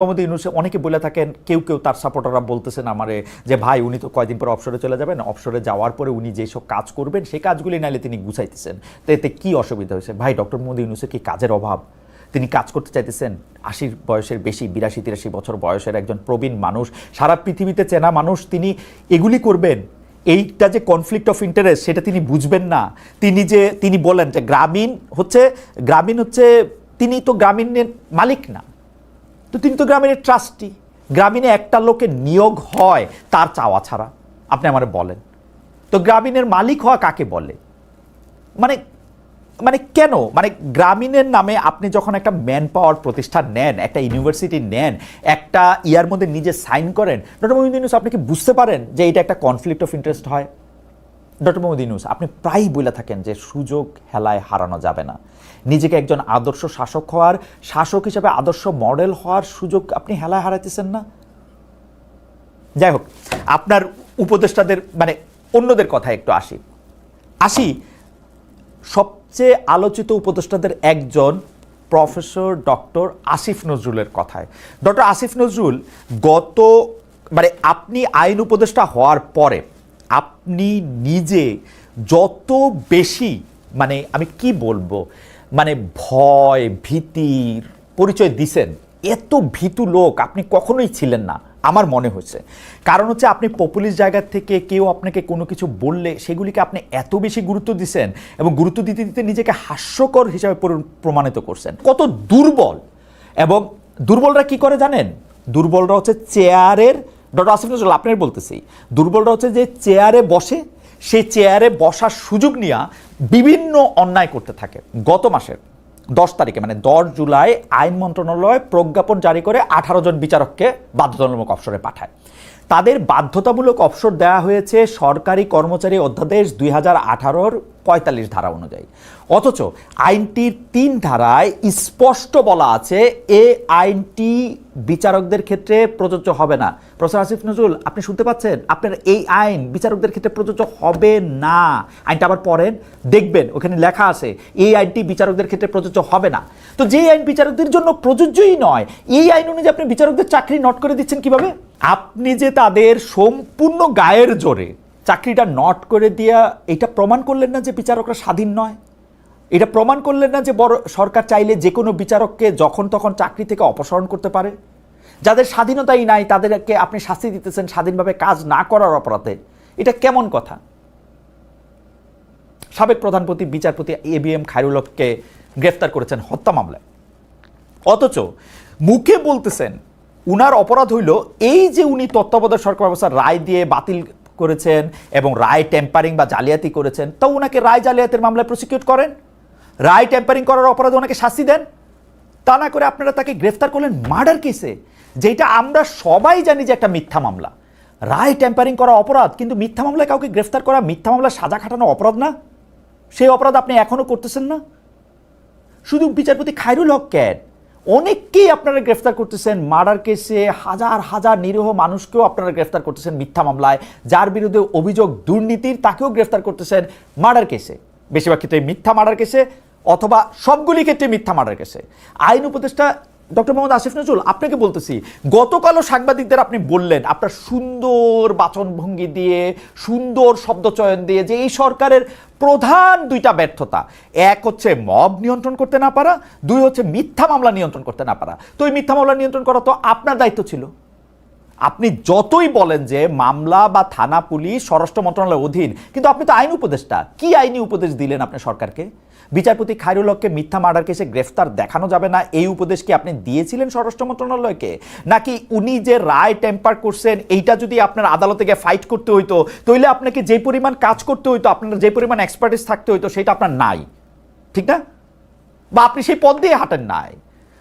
মোহাম্মদ ইউনুসে অনেকে বলে থাকেন, কেউ কেউ তার সাপোর্টাররা বলতেছেন আমারে যে, ভাই, উনি তো কয়দিন পর অবসরে চলে যাবেন। অবসরে যাওয়ার পরে উনি যেসব কাজ করবেন, সেই কাজগুলি নাইলে তিনি গুছাইতেছেন। তো এতে কি অসুবিধা হয়েছে? ভাই, ডক্টর মোহাম্মদ ইউনুসের কি কাজের অভাব? তিনি কাজ করতে চাইতেছেন, আশির বয়সের বেশি, বিরাশি, তিরাশি বছর বয়সের একজন প্রবীণ মানুষ, সারা পৃথিবীতে চেনা মানুষ, তিনি এগুলি করবেন। এইটা যে কনফ্লিক্ট অফ ইন্টারেস্ট সেটা তিনি বুঝবেন না। তিনি যে, তিনি বলেন যে, গ্রামীণ হচ্ছে গ্রামীণ হচ্ছে, তিনি তো গ্রামীণের মালিক না। তো তিনি তো গ্রামীণের ট্রাস্টি। গ্রামীণে একটা লোকের নিয়োগ হয়, তার চাওয়া ছাড়া। আপনি আমার বলেন। তো গ্রামীণের মালিক হওয়া কাকে বলে? মানে মানে কেন? মানে গ্রামীণের নামে আপনি যখন একটা ম্যান পাওয়ার প্রতিষ্ঠান নেন, একটা ইউনিভার্সিটি নেন, একটা ইয়ার মধ্যে নিজে সাইন করেন ডক্টর আপনি কি বুঝতে পারেন যে এটা একটা কনফ্লিক্ট অফ ইন্টারেস্ট হয়? ডক্টর মোহাম্মদ ইউনুস আপনি প্রায়ই বলে থাকেন যে সুযোগ হেলায় হারানো যাবে না। নিজেকে একজন আদর্শ শাসক হওয়ার, শাসক হিসেবে আদর্শ মডেল হওয়ার সুযোগ আপনি হেলায় হারাইতেছেন না? যাই হোক, আপনার উপদেষ্টাদের মানে অন্যদের কথা একটু আসি। আসি, সবচেয়ে আলোচিত উপদেষ্টাদের একজন প্রফেসর ডক্টর আসিফ নজরুলের কথায়। ডক্টর আসিফ নজরুল গত মানে আপনি আইন উপদেষ্টা হওয়ার পরে আপনি নিজে যত বেশি মানে আমি কি বলব মানে ভয় ভীতির পরিচয় দিছেন, এত ভীতু লোক আপনি কখনোই ছিলেন না, আমার মনে হচ্ছে কারণ হচ্ছে আপনি পপুলিস্ট জায়গা থেকে কেউ আপনাকে কোনো কিছু বললে সেগুলিকে আপনি এত বেশি গুরুত্ব দিচ্ছেন এবং গুরুত্ব দিতে দিতে নিজেকে হাস্যকর হিসাবে প্রমাণিত করছেন। কত দুর্বল! এবং দুর্বলরা কি করে জানেন? দুর্বলরা হচ্ছে চেয়ারের ডক্টর আসিফ নজরুল আপনার বলতেছি, দুর্বলরা হচ্ছে যে চেয়ারে বসে, সেই চেয়ারে বসার সুযোগ নিয়ে বিভিন্ন অন্যায় করতে থাকে। গত মাসের দশ তারিখে মানে দশ জুলাই, আইন মন্ত্রণালয় প্রজ্ঞাপন জারি করে আঠারো জন বিচারককে বাধ্যতামূলক অবসরে পাঠায়। তাদের বাধ্যতামূলক অবসর দেওয়া হয়েছে সরকারি কর্মচারী অধ্যাদেশ দুই হাজার আঠারোর পঁয়তাল্লিশ ধারা অনুযায়ী। অথচ আইনটির তিন ধারায় স্পষ্ট বলা আছে, এ আইনটি বিচারকদের ক্ষেত্রে প্রযোজ্য হবে না। প্রফেসর আসিফ নজরুল, আপনি শুনতে পাচ্ছেন? আপনার এই আইন বিচারকদের ক্ষেত্রে প্রযোজ্য হবে না। আইনটা আবার পড়েন, দেখবেন, ওখানে লেখা আছে এই আইনটি বিচারকদের ক্ষেত্রে প্রযোজ্য হবে না। তো যে আইন বিচারকদের জন্য প্রযোজ্যই নয়, এই আইন অনুযায়ী আপনি বিচারকদের চাকরি নট করে দিচ্ছেন কীভাবে? আপনি যে তাদের সম্পূর্ণ গায়ের জোরে চাকরিটা নট করে দিয়া এটা প্রমাণ করলেন না যে বিচারকরা স্বাধীন নয়। এটা প্রমাণ করলেন না যে বড় সরকার চাইলে যে কোনো বিচারককে যখন তখন চাকরি থেকে অপসারণ করতে পারে। যাদের স্বাধীনতাই নাই, তাদেরকে আপনি শাস্তি দিতেছেন স্বাধীনভাবে কাজ না করার অপরাধে। এটা কেমন কথা? সাবেক প্রধানপতি, বিচারপতি এ বি এম খায়রুলককে গ্রেফতার করেছেন হত্যা মামলায়। অথচ মুখে বলতেছেন, উনার অপরাধ হইল এই যে উনি তত্ত্বাবধায়ক সরকার ব্যবস্থা রায় দিয়ে বাতিল করেছেন এবং রায় টেম্পারিং বা জালিয়াতি করেছেন, তো ওনাকে রায় জালিয়াতির মামলায় প্রসিকিউট করেন? রায় টেম্পারিং করার অপরাধে ওনাকে শাস্তি দেন? তা না করে আপনারা তাকে গ্রেফতার করলেন মার্ডার কেসে, যেটা আমরা সবাই জানি যে একটা মিথ্যা মামলা। রায় টেম্পারিং করা অপরাধ, কিন্তু মিথ্যা মামলায় কাউকে গ্রেফতার করা, মিথ্যা মামলা সাজা খাটানো অপরাধ না? সেই অপরাধ আপনি এখনও করতেছেন না? শুধু বিচারপতি খায়রুল হক ক্যাট অনেককেই আপনারা গ্রেফতার করতেছেন মার্ডার কেসে, হাজার হাজার নিরীহ মানুষকেও আপনারা গ্রেফতার করতেছেন মিথ্যা মামলায়, যার বিরুদ্ধে অভিযোগ দুর্নীতির তাকেও গ্রেফতার করতেছেন মার্ডার কেসে। বেশিরভাগ ক্ষেত্রে মিথ্যা মার্ডার কেসে অথবা সবগুলি ক্ষেত্রে মিথ্যা মার্ডার কেসে। আইন উপদেষ্টা ডক্টর মোহাম্মদ আসিফ নজরুল, আপনাকে বলতেছি গতকালও সাংবাদিকদের আপনি বললেন, আপনার সুন্দর বাচনভঙ্গি দিয়ে, সুন্দর শব্দচয়ন দিয়ে যে এই সরকারের প্রধান দুইটা ব্যর্থতা। এক হচ্ছে মব নিয়ন্ত্রণ করতে না পারা, দুই হচ্ছে মিথ্যা মামলা নিয়ন্ত্রণ করতে না পারা। তো এই মিথ্যা মামলা নিয়ন্ত্রণ করা তো আপনার দায়িত্ব ছিল। আপনি যতই বলেন যে মামলা বা থানা, পুলিশ, স্বরাষ্ট্র মন্ত্রণালয়ের অধীন, কিন্তু আপনি তো আইন উপদেষ্টা, কি আইনি উপদেশ দিলেন আপনি সরকারকে? বিচারপতি খায়রুল হককে মিথ্যা মার্ডার কেসে গ্রেফতার দেখানো যাবে না। এই উপদেশ কি আপনি দিয়েছিলেন স্বরাষ্ট্র মন্ত্রণালয়কে? নাকি উনি যে রায় টেম্পার করছেন, এইটা যদি আপনার আদালতে গিয়ে ফাইট করতে হইতো তাহলে আপনাকে যে পরিমাণ কাজ করতে হইতো, আপনার যে পরিমাণ এক্সপার্টিস থাকতে হইতো, সেটা আপনার নাই। ঠিক না? বা আপনি সেই পদ দিয়ে হাঁটেন নাই।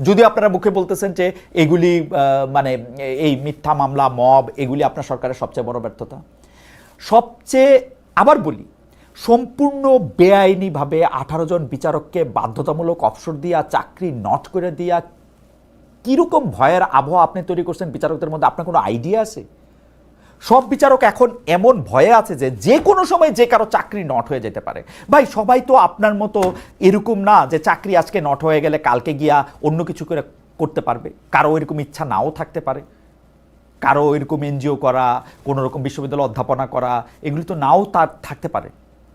যদি আপনারা মুখে বলতেছেন যে এগুলি মানে এই মিথ্যা মামলা, মব, এগুলি আপনার সরকারের সবচেয়ে বড় ব্যর্থতা। সবচেয়ে, আবার বলি, সম্পূর্ণ বেআইনিভাবে আঠারো জন বিচারককে বাধ্যতামূলক অবসর দিয়া, চাকরি নট করে দিয়া, কীরকম ভয়ের আবহাওয়া আপনি তৈরি করছেন বিচারকদের মধ্যে, আপনার কোনো আইডিয়া আছে? সব বিচারক এখন এমন ভয়ে আছে যে যে কোনো সময় যে কারও চাকরি নট হয়ে যেতে পারে। ভাই, সবাই তো আপনার মতো এরকম না যে চাকরি আজকে নট হয়ে গেলে কালকে গিয়া অন্য কিছু করে করতে পারবে। কারও এরকম ইচ্ছা নাও থাকতে পারে। কারও এরকম এনজিও করা কোনোরকম বিশ্ববিদ্যালয় অধ্যাপনা করা, এগুলি তো নাও তার থাকতে পারে।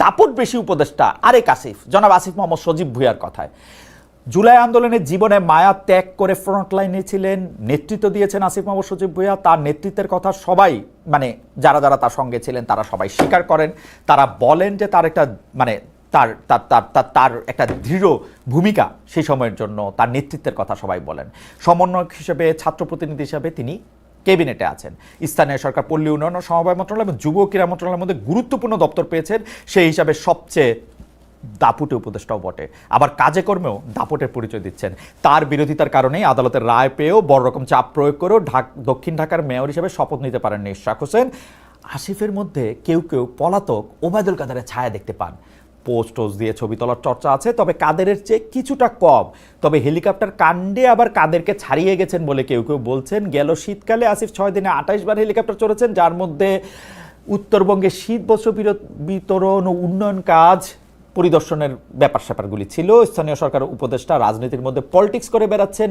দাপট বেশি উপদেষ্টা আরেক আসিফ। জনাব আসিফ মোহাম্মদ সজীব ভুইয়ার কথায়। জুলাই আন্দোলনের জীবনে মায়া ত্যাগ করে ফ্রন্ট লাইনে ছিলেন, নেতৃত্ব দিয়েছেন আসিফ মোহাম্মদ সজীব ভুইয়া। তার নেতৃত্বের কথা সবাই মানে যারা যারা তার সঙ্গে ছিলেন, তারা সবাই স্বীকার করেন। তারা বলেন যে তার একটা মানে তার তার তার তার একটা দৃঢ় ভূমিকা সেই সময়ের জন্য তার নেতৃত্বের কথা সবাই বলেন। সমন্বয়ক হিসেবে, ছাত্র প্রতিনিধি হিসেবে তিনি ক্যাবিনেটে আছেন। স্থানীয় সরকার, পল্লী উন্নয়ন ও সমবায় মন্ত্রণালয় এবং যুব ক্রীড়া মন্ত্রণালয়ের মধ্যে গুরুত্বপূর্ণ দপ্তর পেয়েছেন। সেই হিসাবে সবচেয়ে দাপুটে উপদেষ্টাও বটে। আবার কাজে কর্মেও দাপটের পরিচয় দিচ্ছেন। তার বিরোধিতার কারণেই আদালতের রায় পেয়েও বড় রকম চাপ প্রয়োগ করেও ঢাক দক্ষিণ ঢাকার মেয়র হিসেবে শপথ নিতে পারেননি ইশাক হোসেন। আসিফের মধ্যে কেউ কেউ পলাতক ওবায়দুল কাদারের ছায়া দেখতে পান। পোস্ট টোস্ট দিয়ে ছবি তোলার চর্চা আছে, তবে কাদেরের চেয়ে কিছুটা কম। তবে হেলিকপ্টার কাণ্ডে আবার কাদেরকে ছাড়িয়ে গেছেন বলে কেউ কেউ বলছেন। গেল শীতকালে আসিফ ছয় দিনে আঠাইশ বার হেলিকপ্টার চড়েছেন, যার মধ্যে উত্তরবঙ্গে শীত বস্ত্র বিতরণ ও উন্নয়ন কাজ পরিদর্শনের ব্যাপার স্যাপারগুলি ছিল। স্থানীয় সরকার উপদেষ্টা রাজনীতির মধ্যে পলিটিক্স করে বেড়াচ্ছেন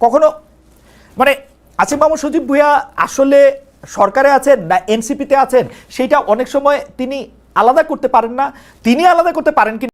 কখনো? মানে আসিফ মাহমুদ সজীব ভুইয়া আসলে সরকারে আছেন না এনসিপিতে আছেন সেইটা অনেক সময় তিনি আলাদা করতে পারেন না। তিনি আলাদা করতে পারেন কি